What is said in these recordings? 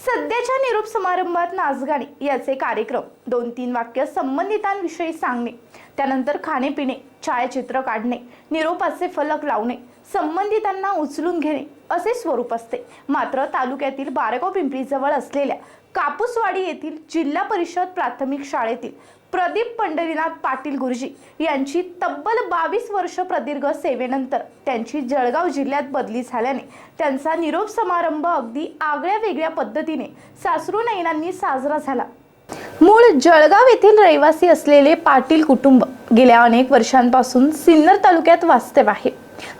सध्याच्या निरोप समारंभात नाचगाणे याचे कार्यक्रम दोन तीन वाक्य संबंधितांविषयी सांगणे त्यानंतर खाणेपिणे छायाचित्र काढणे निरोपाचे फलक लावणे संबंधितांना उचलून घेणे असे स्वरूप असते. मात्र तालुक्यातील बारगाव पिंपरी जवळ असलेल्या कापूसवाडी येथील जिल्हा परिषद प्राथमिक शाळेतील प्रदीप पंढरीनाथ पाटील गुरुजी यांची तब्बल बावीस वर्ष प्रदीर्घ सेवेनंतर त्यांची जळगाव जिल्ह्यात बदली झाल्याने त्यांचा निरोप समारंभ अगदी आगळ्या वेगळ्या पद्धतीने सासरू नयनांनी साजरा झाला. मूळ जळगाव येथील रहिवासी असलेले पाटील कुटुंब गेल्या अनेक वर्षांपासून सिन्नर तालुक्यात वास्तव आहे.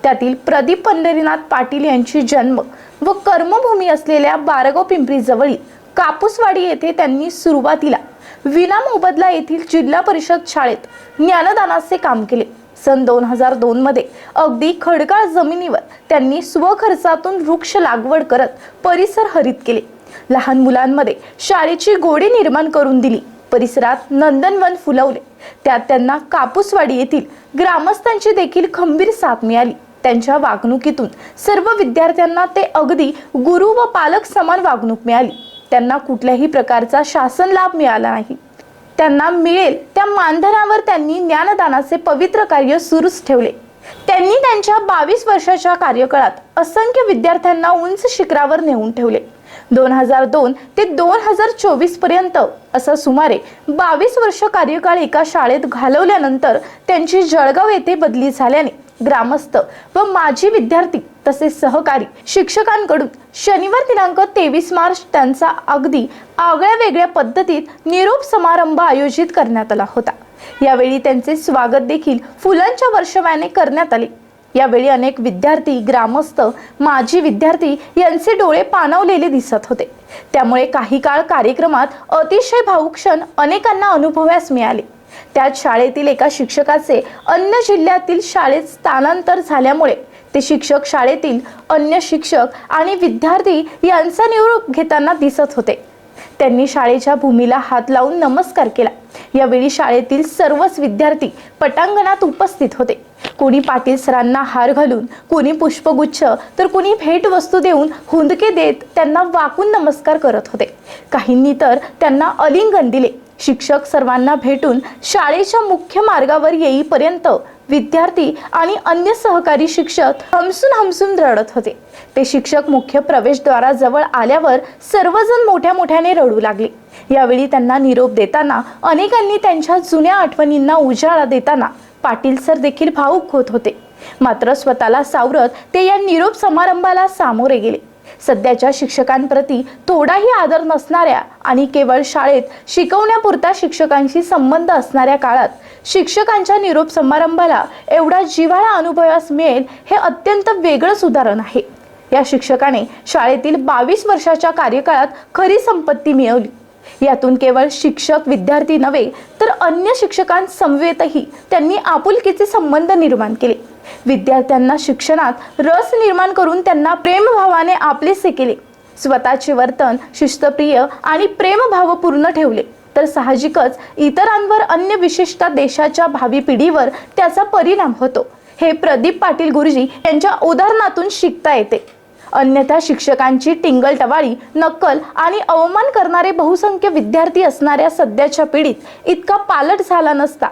त्यातील प्रदीप पंढरीनाथ पाटील यांची जन्म व कर्मभूमी असलेल्या बारगाव पिंपरी जवळील कापूसवाडी येथे त्यांनी सुरुवातीला विना मोबदला येथील जिल्हा परिषद शाळेत ज्ञानदानाचे काम केले. सन दोन हजार दोन मध्ये अगदी खडकाळ जमिनीवर त्यांनी स्वखर्चातून वृक्ष लागवड करत परिसर हरित केले. लहान मुलांमध्ये शाळेची गोडी निर्माण करून दिली. परिसरात नंदनवन फुलवले. त्यात त्यांना कापूसवाडी येथील ग्रामस्थांची देखील खंबीर साथ मिळाली. त्यांच्या वागणुकीतून सर्व विद्यार्थ्यांना ते अगदी गुरु व पालक समान वागणूक मिळाली. त्यांना कुठल्याही प्रकारचा शासन लाभ मिळाला नाही. त्यांना मिळेल त्या मानधनावर त्यांनी ज्ञानदानाचे पवित्र कार्य सुरूच ठेवले. त्यांनी त्यांच्या बावीस वर्षाच्या कार्यकाळात असंख्य विद्यार्थ्यांना उंच शिखरावर नेऊन ठेवले. दोन हजार दोन ते दोन हजार चोवीसपर्यंत असं सुमारे बावीस वर्ष कार्यकाळ एका शाळेत घालवल्यानंतर त्यांची जळगाव येथे बदली झाल्याने ग्रामस्थ व माजी विद्यार्थी तसेच सहकारी शिक्षकांकडून शनिवार दिनांक तेवीस मार्च त्यांचा अगदी आगळ्या वेगळ्या पद्धतीत निरोप समारंभ आयोजित करण्यात आला होता. यावेळी त्यांचे स्वागत देखील फुलांच्या वर्षव्याने करण्यात आले. यावेळी अनेक विद्यार्थी ग्रामस्थ माजी विद्यार्थी यांचे डोळे पाणावलेले दिसत होते. त्यामुळे काही काळ कार्यक्रमात अतिशय भावुक क्षण अनेकांना अनुभवास मिळाले. त्यात शाळेतील एका शिक्षकाचे अन्य जिल्ह्यातील शाळेत स्थानांतर झाल्यामुळे ते शिक्षक शाळेतील अन्य शिक्षक आणि विद्यार्थी यांचा निरोप घेताना दिसत होते. त्यांनी शाळेच्या भूमीला हात लावून नमस्कार केला. यावेळी शाळेतील सर्वच विद्यार्थी पटांगणात उपस्थित होते. कोणी पाटील सरांना हार घालून कोणी पुष्पगुच्छ तर कोणी भेटवस्तू देऊन हुंदके देत त्यांना वाकून नमस्कार करत होते. काहींनी तर त्यांना अलिंगन दिले. शिक्षक सर्वांना भेटून शाळेच्या मुख्य मार्गावर येईपर्यंत विद्यार्थी आणि अन्य सहकारी शिक्षक हमसून हमसून रडत होते. ते शिक्षक मुख्य प्रवेशद्वाराजवळ आल्यावर सर्वजण मोठ्या मोठ्याने रडू लागले. यावेळी त्यांना निरोप देताना अनेकांनी त्यांच्या जुन्या आठवणींना उजाळा देताना पाटील सर देखील भावुक होत होते. मात्र स्वतःला सावरत ते या निरोप समारंभाला सामोरे गेले. सध्याच्या शिक्षकांप्रती थोडाही आदर नसणाऱ्या आणि केवळ शाळेत शिकवण्यापुरता शिक्षकांशी संबंध असणाऱ्या काळात शिक्षकांच्या निरोप समारंभाला एवढा जिव्हाळा अनुभवास मिळेल हे अत्यंत वेगळंच उदाहरण आहे. या शिक्षकाने शाळेतील बावीस वर्षाच्या कार्यकाळात खरी संपत्ती मिळवली. यातून केवळ शिक्षक विद्यार्थी नव्हे तर अन्य शिक्षकांसमवेतही त्यांनी आपुलकीचे संबंध निर्माण केले. विद्यार्थ्यांना शिक्षणात रस निर्माण करून त्यांना प्रेमभावाने आपलेसे केले. स्वतःचे वर्तन शिस्तप्रिय आणि प्रेमभावपूर्ण ठेवले. तर साहजिकच इतरांवर अन्य विशेषतः देशाच्या भावी पिढीवर त्याचा परिणाम होतो. हे प्रदीप पाटील गुरुजी यांच्या उदाहरणातून शिकता येते. अन्यथा शिक्षकांची टिंगलटवाळी नक्कल आणि अवमान करणारे बहुसंख्य विद्यार्थी असणाऱ्या सध्याच्या पिढीत इतका पालट झाला नसता.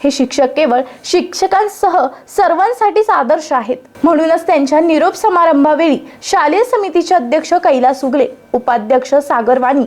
हे शिक्षक केवळ शिक्षकांसह सर्वांसाठीच आदर्श आहेत. म्हणूनच त्यांच्या निरोप समारंभावेळी शालेय समितीचे अध्यक्ष कैलास उगले उपाध्यक्ष सागर वाणी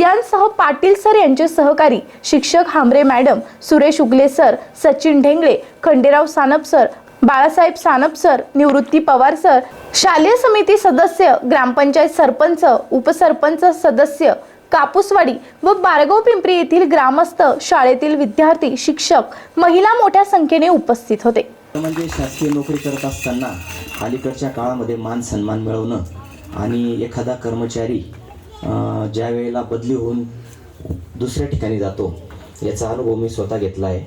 यांसह पाटील सर यांचे सहकारी शिक्षक Hambare madam Suresh Ugle sir Sachin Dhengale Khanderao Sanap sir Balasaheb Sanap sir Nivrutti Pawar sir शालेय समिती सदस्य ग्रामपंचायत सरपंच उपसरपंच सदस्य कापूसवाडी व बारगाव पिंपरी येथील ग्रामस्थ शाळेतील विद्यार्थी शिक्षक महिला मोठ्या संख्येने उपस्थित होते. म्हणजे शासकीय नोकरी करत असताना अलीकडच्या काळामध्ये मान सन्मान मिळवणं आणि एखादा कर्मचारी ज्या वेळेला बदली होऊन दुसऱ्या ठिकाणी जातो याचा अनुभव मी स्वतः घेतला आहे.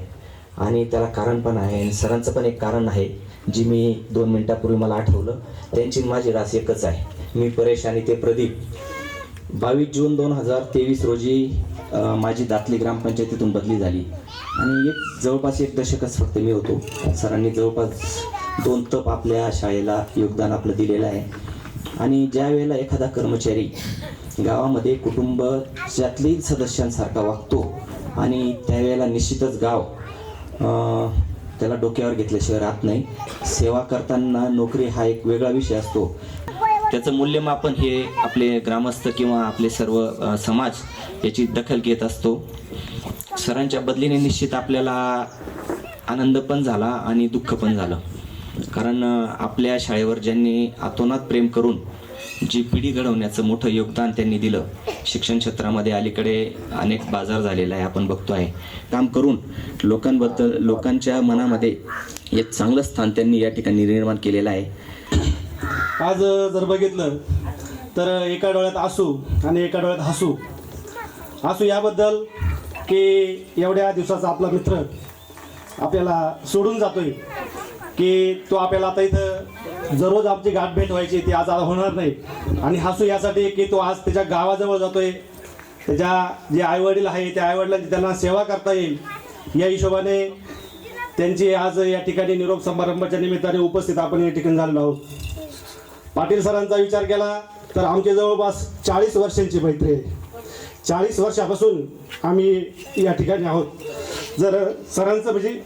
आणि त्याला कारण पण आहे आणि सरांचं पण एक कारण आहे जी मी दोन मिनटापूर्वी मला आठवलं. त्यांची माझी रास एकच आहे. मी परेश आणि ते प्रदीप. बावीस जून दोन हजार तेवीस रोजी माझी दातली ग्रामपंचायतीतून बदली झाली. आणि एक जवळपास एक दशकच फक्त मी होतो. सरांनी जवळपास दोन तप आपल्या शाळेला योगदान आपलं दिलेलं आहे. आणि ज्या वेळेला एखादा कर्मचारी गावामध्ये कुटुंबाच्यातली सदस्यांसारखा वागतो आणि त्यावेळेला निश्चितच गाव त्याला डोक्यावर घेतल्याशिवाय राहत नाही. सेवा करताना नोकरी हा एक वेगळा विषय असतो. त्याचं मूल्यमापन हे आपले ग्रामस्थ किंवा आपले सर्व समाज याची दखल घेत असतो. सरांच्या बदलीने निश्चित आपल्याला आनंद पण झाला आणि दुःख पण झालं. कारण आपल्या शाळेवर ज्यांनी आतोनात प्रेम करून जी पिढी घडवण्याचं मोठं योगदान त्यांनी दिलं. शिक्षण क्षेत्रामध्ये अलीकडे अनेक बाजार झालेला आहे आपण बघतो आहे. काम करून लोकांबद्दल लोकांच्या मनामध्ये एक चांगलं स्थान त्यांनी या ठिकाणी निर्माण केलेलं आहे. आज जर बघितलं तर एका डोळ्यात आसू आणि एका डोळ्यात हसू. आसू याबद्दल की एवढ्या दिवसाचा आपला मित्र आपल्याला सोडून जातोय की तो आपल्याला आता इथं दररोज आमची गाठ भेट व्हायची ती आज होणार नाही. आणि हसू यासाठी की तो आज त्याच्या गावाजवळ जातोय. त्याच्या जे आईवडील आहे त्या आईवडिलांची त्यांना सेवा करता येईल. या हिशोबाने त्यांची आज या ठिकाणी निरोप समारंभाच्या निमित्ताने उपस्थित आपण या ठिकाणी झालेलो आहोत. पाटील सरांचा विचार केला तर आमचे जवळपास चाळीस वर्षांची मैत्री आहे. चाळीस वर्षापासून आम्ही या ठिकाणी आहोत. जर सरांचं म्हणजे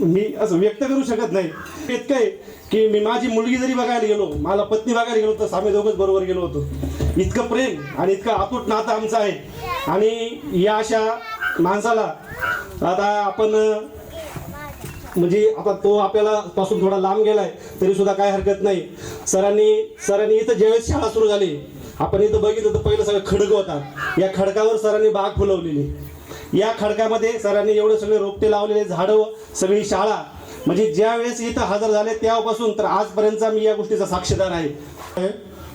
मी असं व्यक्त करू शकत नाही. इतकं आहे की मी माझी मुलगी जरी बघायला गेलो मला पत्नी बघायला गेलो तर आम्ही दोघंच बरोबर गेलो होतो. इतकं प्रेम आणि इतकं अतूट नातं आमचं आहे. आणि या अशा माणसाला आता आपण म्हणजे आता तो आपल्याला पासून थोडा लांब गेलाय तरी सुद्धा काय हरकत नाही. सरांनी सरांनी इथं ज्यावेळेस शाळा सुरू झाली आपण इथं बघितलं तर पहिलं सगळं खडक होता या खडकावर सरांनी बाग फुलवलेली. या खडकामध्ये सरांनी एवढे सगळे रोपटे लावलेले झाडं सगळी शाळा म्हणजे ज्या वेळेस इथं हजर झाले तेव्हापासून तर आजपर्यंतचा मी या गोष्टीचा साक्षीदार आहे.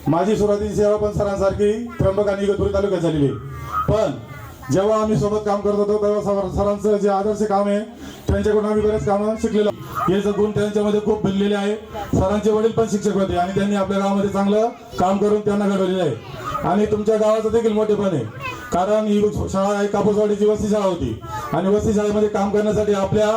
माझी सुरुवातीची सेवा पण सरांसारखी त्र्यंबक आणि इगतपुरी तालुक्यात झालेली आहे. पण जेव्हा आम्ही सोबत काम करत होतो तेव्हा सर- सरांचं जे आदर्श काम आहे त्यांच्याकडून आम्ही बरेच कामं शिकलेलो. हे गुण त्यांच्यामध्ये खूप भिनलेले आहे. सरांचे वडील पण शिक्षक होते आणि त्यांनी आपल्या गावामध्ये चांगलं काम करून त्यांना घडवलेलं आहे. आणि तुमच्या गावाचं देखील मोठेपण आहे. कारण ही शाळा एक कापूसवाडीची वस्ती शाळा होती. आणि वस्ती शाळेमध्ये काम करण्यासाठी आपल्या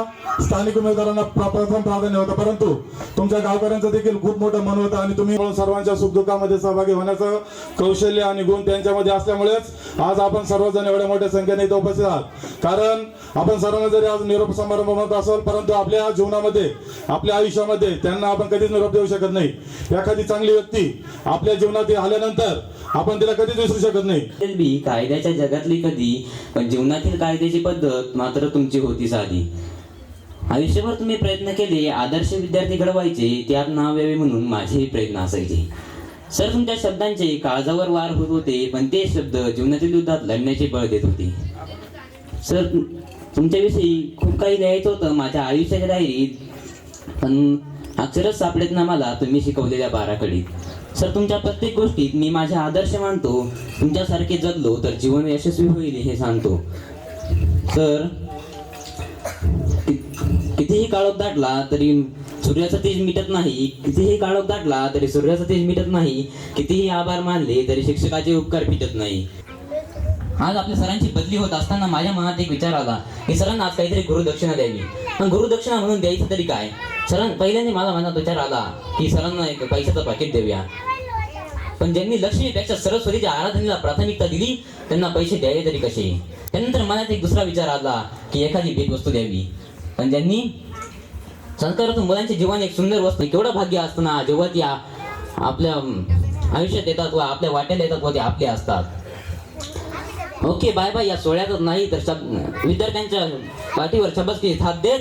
स्थानिक उमेदवारांना प्रथम प्राधान्य होतं. परंतु तुमच्या गावकऱ्यांचं देखील खूप मोठं मन होतं आणि तुम्ही सर्वांच्या सुखदुःखामध्ये सहभागी होण्याचं कौशल्य आणि गुण त्यांच्यामध्ये असल्यामुळेच आज आपण सर्वजण एवढ्या मोठ्या संख्येने इथं उपस्थित आहात. कारण आपण सर्वांना जरी आज निरोप समारंभ म्हणत असाल परंतु आपल्या जीवनामध्ये आपल्या आयुष्यामध्ये त्यांना आपण कधीच निरोप देऊ शकत नाही. एखादी चांगली व्यक्ती आपल्या जीवनात आल्यानंतर आपण तिला कधीच विसरू शकत नाही. कायद्याच्या जगातली कधी पण जीवनातील कायद्याची पद्धत मात्र तुमची होती साधी. आयुष्यभर तुम्ही प्रयत्न केले आदर्श विद्यार्थी घडवायचे त्यात नाव यावे म्हणून माझेही प्रयत्न असायचे. सर तुमच्या शब्दांचे काळजावर वार होत होते पण ते शब्द जीवनातील युद्धात लढण्याचे बळ देत होते. सर तुमच्याविषयी खूप काही लिहायचं होतं माझ्या आयुष्याच्या डायरीत पण अक्षरच सापडत ना मला तुम्ही शिकवलेल्या बाराकडे सर तुमच्या प्रत्येक गोष्टीत मी माझे आदर्श मानतो तुमच्यासारखे जगलो तर जीवन यशस्वी होईल हे सांगतो. तर कितीही काळोख दाटला तरी सूर्याचा तेज मिटत नाही कितीही काळोख दाटला तरी सूर्याचा तेज मिटत नाही कितीही आभार मानले तरी शिक्षकाचे उपकार फिटत नाही. आज आपल्या सरांची बदली होत असताना माझ्या मनात एक विचार आला की सरांना आज काहीतरी गुरुदक्षिणा द्यावी. पण गुरुदक्षिणा म्हणून द्यायचं तरी काय? सरां पहिल्यांदा मला मनात विचार आला की सरांना एक पैशाचं पाकिट देऊया. पण ज्यांनी लक्ष्मीपेक्षा सरस्वतीच्या आराधनेला प्राथमिकता दिली त्यांना पैसे द्यावे तरी कसे? त्यानंतर मनात एक दुसरा विचार आला की एखादी भेटवस्तू द्यावी. पण ज्यांनी संस्कारातून मुलांचे जीवन एक सुंदर वस्तू केवढं भाग्य असतं ना जेव्हा ती आपल्या आयुष्यात येतात व आपल्या वाट्याला येतात व ते आपले असतात. ओके बाय बाय या सोहळ्यातच नाही तर विद्यार्थ्यांच्या पाठीवर शबसकी थाप देत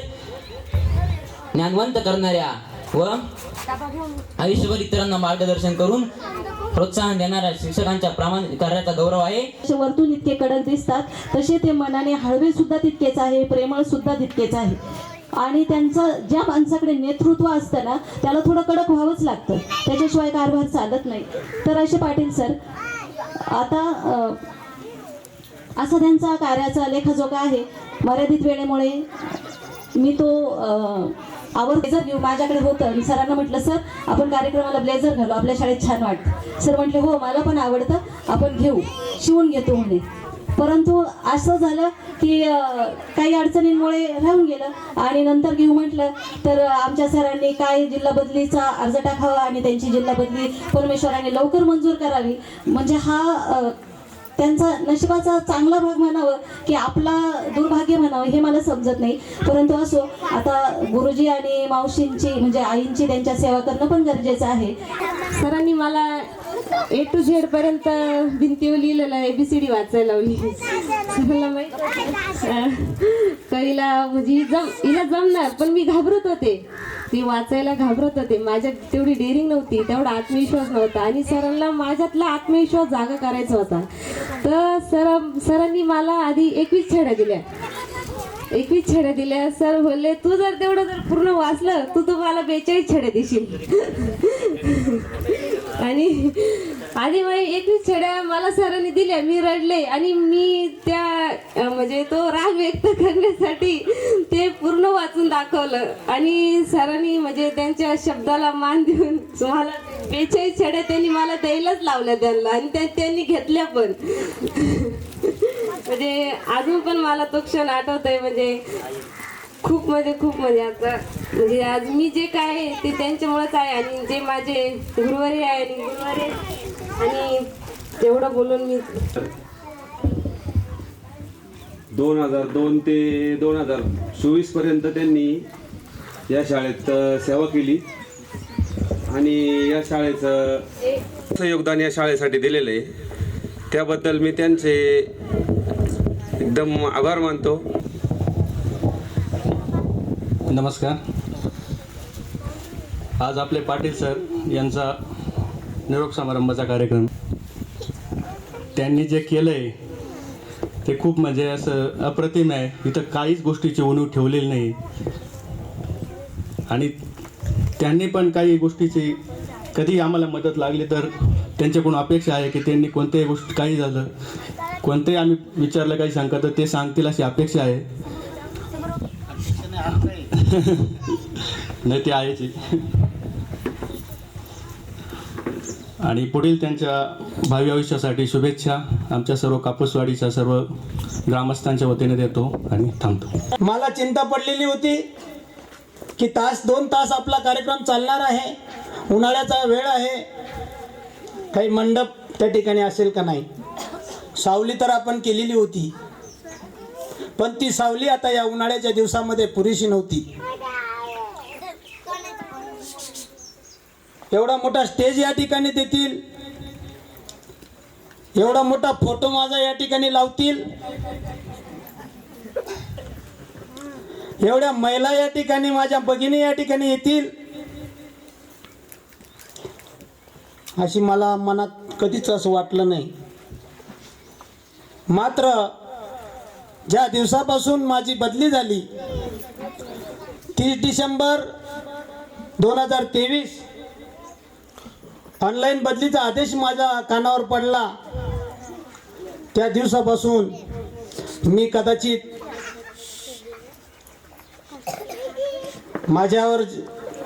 ज्ञानवंत करणाऱ्या व आयुष्यभर इतरांना मार्गदर्शन करून प्रोत्साहन देणाऱ्या शिक्षकांच्या प्रामाणिक कार्याचा गौरव आहे. जसे वरतून इतके कडक दिसतात तसे ते मनाने हळवे सुद्धा तितकेच आहे प्रेमळ सुद्धा तितकेच आहे. आणि त्यांचं ज्या माणसाकडे नेतृत्व असतं ना त्याला थोडं कडक व्हावंच लागतं. त्याच्याशिवाय कारभार चालत नाही. तर असे पाटील सर आता असा त्यांचा कार्याचा लेखाजोखा आहे. मर्यादित वेळेमुळे मी तो आवड ब्लेझर घेऊ माझ्याकडे होतं आणि सरांना म्हटलं सर आपण कार्यक्रमाला ब्लेझर घालू. आपल्या शाळेत छान वाटतं सर म्हटले हो मला पण आवडतं. आपण घेऊ. शिवून घेतो म्हणे. परंतु असं झालं की काही अडचणींमुळे राहून गेलं. आणि नंतर घेऊ म्हटलं तर आमच्या सरांनी काय जिल्हा बदलीचा अर्ज टाकावा आणि त्यांची जिल्हा बदली परमेश्वराने लवकर मंजूर करावी. म्हणजे हा त्यांचा नशिबाचा चांगला भाग म्हणावं की आपला दुर्भाग्य म्हणावं हे मला समजत नाही. परंतु असो आता गुरुजी आणि मावशींची म्हणजे आईंची त्यांच्या सेवा करणं पण गरजेचं आहे. सरांनी मला ए टू झेड पर्यंत भिंतीवर लिहिलेलं आहे. बी सी डी वाचायला लावली सरांना माहीत कळीला म्हणजे जम हिला जमणार पण मी घाबरत होते. ती वाचायला घाबरत होते. माझ्यात तेवढी डेअरिंग नव्हती तेवढा आत्मविश्वास नव्हता. आणि सरांना माझ्यातला आत्मविश्वास जागा करायचा होता. तर सर सरांनी मला आधी एकवीस छेड्या दिल्या. एकवीस छड्या दिल्या सर बोलले तू जर तेवढं जर पूर्ण वाचलं तू तुम्हाला बेचाळीस छड्या देशील. आणि आणि मग एकवीस छड्या मला सरांनी दिल्या मी रडले आणि मी त्या म्हणजे तो राग व्यक्त करण्यासाठी ते पूर्ण वाचून दाखवलं. आणि सरांनी म्हणजे त्यांच्या शब्दाला मान देऊन तुम्हाला बेचाळीस छड्या त्यांनी मला द्यायलाच लावल्या त्यांना आणि त्या त्यांनी घेतल्या पण. म्हणजे अजून पण मला तो क्षण आठवत आहे म्हणजे खूप म्हणजे खूप म्हणजे आता म्हणजे आज मी जे काय आहे ते त्यांच्यामुळेच आहे आणि जे माझे गुरुवारी आहे आणि गुरुवारी आणि तेवढं बोलून मी दोन हजार दोन ते दोन हजार चोवीसपर्यंत त्यांनी या शाळेत सेवा केली. आणि या शाळेचं योगदान या शाळेसाठी दिलेलं आहे. त्याबद्दल मी त्यांचे एकदम आभार मानतो. नमस्कार. आज आपले पाटील सर यांचा निरोप समारंभाचा कार्यक्रम. त्यांनी जे केलं आहे ते खूप म्हणजे असं अप्रतिम आहे. इथं काहीच गोष्टीची उणीव ठेवलेली नाही. आणि त्यांनी पण काही गोष्टीची कधी आम्हाला मदत लागली तर त्यांच्याकडून अपेक्षा आहे की त्यांनी कोणत्याही गोष्ट काही झालं कोणतेही आम्ही विचारलं काही शंका तर ते सांगतील अशी अपेक्षा आहे. नाही ते आहेच. आणि पुढील त्यांच्या भावी आयुष्यासाठी शुभेच्छा. आमच्या सर्व कापूसवाडीच्या सर्व ग्रामस्थांच्या वतीने देतो आणि थांबतो. मला चिंता पडलेली होती की तास दोन तास आपला कार्यक्रम चालणार आहे. उन्हाळ्याचा वेळ आहे. काही मंडप त्या ठिकाणी असेल का नाही? सावली तर आपण केलेली होती. पण ती सावली आता या उन्हाळ्याच्या दिवसामध्ये पुरेशी नव्हती. एवढा मोठा स्टेज या ठिकाणी देतील. एवढा मोठा फोटो माझा या ठिकाणी लावतील. एवढ्या महिला या ठिकाणी माझ्या भगिनी या ठिकाणी येतील. अशी मला मनात कधीच असं वाटलं नाही. मात्र ज्या दिवसापासून माझी बदली झाली तीस डिसेंबर दोन हजार तेवीस ऑनलाईन बदलीचा आदेश माझ्या कानावर पडला. त्या दिवसापासून मी कदाचित माझ्यावर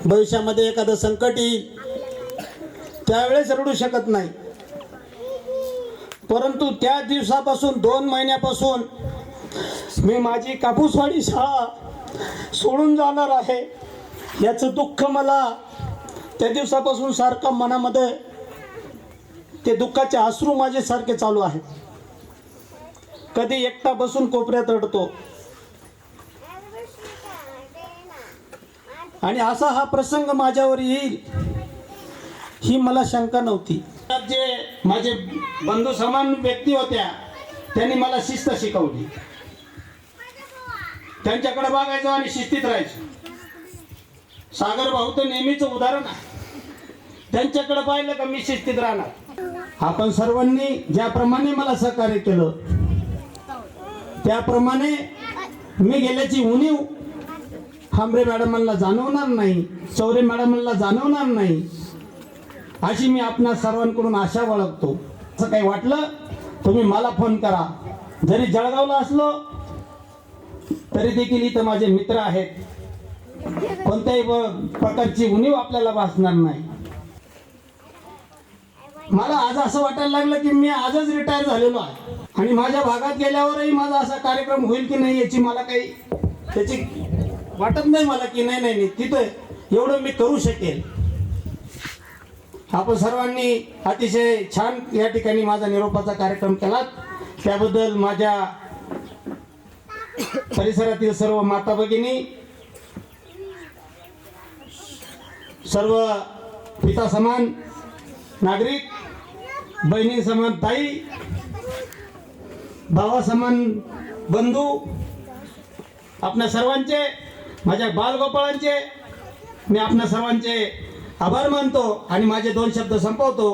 भविष्यामध्ये एखादं संकट येईल त्यावेळेस रडू शकत नाही. परंतु त्या दिवसापासून दोन महिन्यापासून मी माझी कापूसवाडी शाळा सोडून जाणार आहे. याचं दुःख मला त्या दिवसापासून सारखं मनामध्ये ते दुःखाचे अश्रू माझे सारखे चालू आहे कधी एकटा बसून कोपऱ्यात रडतो. आणि असा हा प्रसंग माझ्यावर येईल. ही मला शंका नव्हती. जे माझे बंधू समान व्यक्ती होत्या त्यांनी मला शिस्त शिकवली. त्यांच्याकडे बघायचो आणि शिस्तीत राहायचो. सागर भाऊ तर नेहमीच उदाहरण आहे. त्यांच्याकडे पाहिलं का मी शिस्तीत राहणार? आपण सर्वांनी ज्याप्रमाणे मला सहकार्य केलं त्याप्रमाणे मी गेल्याची उणीव. हांबरे मॅडमांना जाणवणार नाही चौरे मॅडमांना जाणवणार नाही. अशी मी आपणा सर्वांकडून आशा बाळगतो. असं काही वाटलं तुम्ही मला फोन करा. जरी जळगावला असलो तरी देखील इथं माझे मित्र आहेत. कोणत्याही प्रकारची उणीव आपल्याला भासणार नाही. मला आज असं वाटायला लागलं की मी आजच रिटायर झालेलो आहे. आणि माझ्या भागात गेल्यावरही माझा असा कार्यक्रम होईल की नाही याची मला काही त्याची वाटत नाही मला की नाही नाही नाही तिथं एवढं मी करू शकेल. आपण सर्वांनी अतिशय छान या ठिकाणी माझा निरोपाचा कार्यक्रम केला त्याबद्दल माझ्या परिसरातील सर्व माता भगिनी सर्व पिता समान नागरिक बहिणी समान ताई भावा समान बंधू आपल्या सर्वांचे माझ्या बालगोपाळांचे मी आपल्या सर्वांचे आभार मानतो आणि माझे दोन शब्द संपवतो.